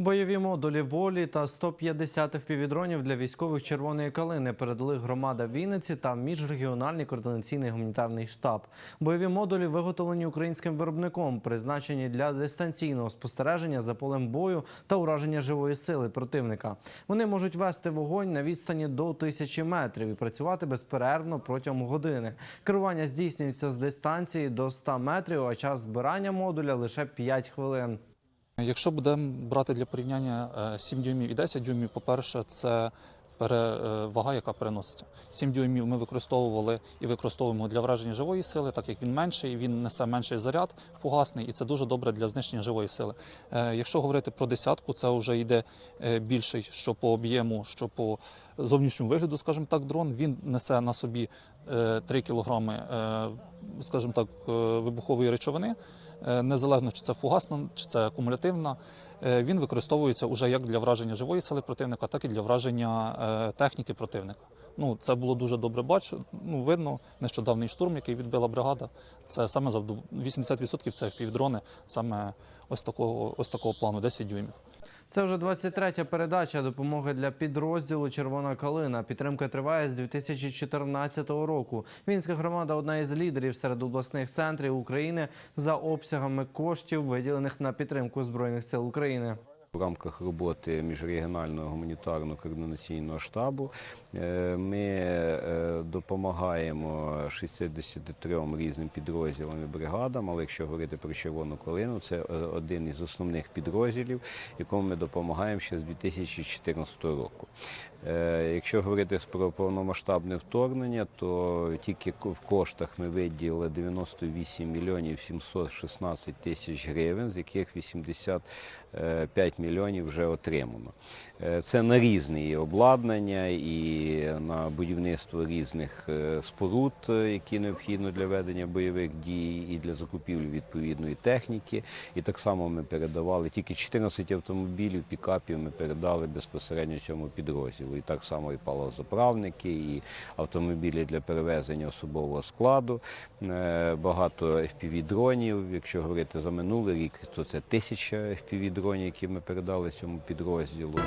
Бойові модулі волі та 150 впівдронів для військових червоної калини передали громада Вінниці та міжрегіональний координаційний гуманітарний штаб. Бойові модулі виготовлені українським виробником, призначені для дистанційного спостереження за полем бою та ураження живої сили противника. Вони можуть вести вогонь на відстані до тисячі метрів і працювати безперервно протягом години. Керування здійснюється з дистанції до 100 метрів, а час збирання модуля лише 5 хвилин. Якщо будемо брати для порівняння е, 7 дюймів і 10 дюймів, по-перше, це перевага, яка переноситься. 7 дюймів ми використовували і використовуємо для враження живої сили, так як він менший, він несе менший заряд фугасний, і це дуже добре для знищення живої сили. Е, Якщо говорити про десятку, це вже йде е, більший, що по об'єму, що по зовнішньому вигляду, скажімо так, дрон. Він несе на собі 3 кілограми, е, скажімо так, е, вибухової речовини. Е, Незалежно чи це фугасна, чи це акумулятивна, е, він використовується вже як для враження живої сили противника, так і для враження е, техніки противника. Ну, це було дуже добре бачу. Ну, видно, нещодавний штурм, який відбила бригада. Це саме завду 80% це впівдрони, саме ось такого, ось такого плану, 10 дюймів. Це вже 23-я передача допомоги для підрозділу Червона калина. Підтримка триває з 2014 року. Вінська громада одна із лідерів серед обласних центрів України за обсягами коштів, виділених на підтримку збройних сил України. В рамках роботи міжрегіонального гуманітарного координаційного штабу е, ми е, допомагаємо 63 різним підрозділам і бригадам. Але якщо говорити про червону колину, це е, один із основних підрозділів, якому ми допомагаємо ще з 2014 року. Е, Якщо говорити про повномасштабне вторгнення, то тільки в коштах ми виділили 98 мільйонів 716 тисяч гривень, з яких 85 мільйонів вже отримано. Е, Це на різні обладнання і на будівництво різних е, споруд, е, які необхідно для ведення бойових дій, і для закупівлі відповідної техніки. І так само ми передавали тільки 14 автомобілів, пікапів ми передали безпосередньо цьому підрозділу. І так само і палозаправники, і автомобілі для перевезення особового складу, е, багато FPV-дронів. Якщо говорити за минулий рік, то це тисяча FPV-дронів, які ми передали цьому підрозділу.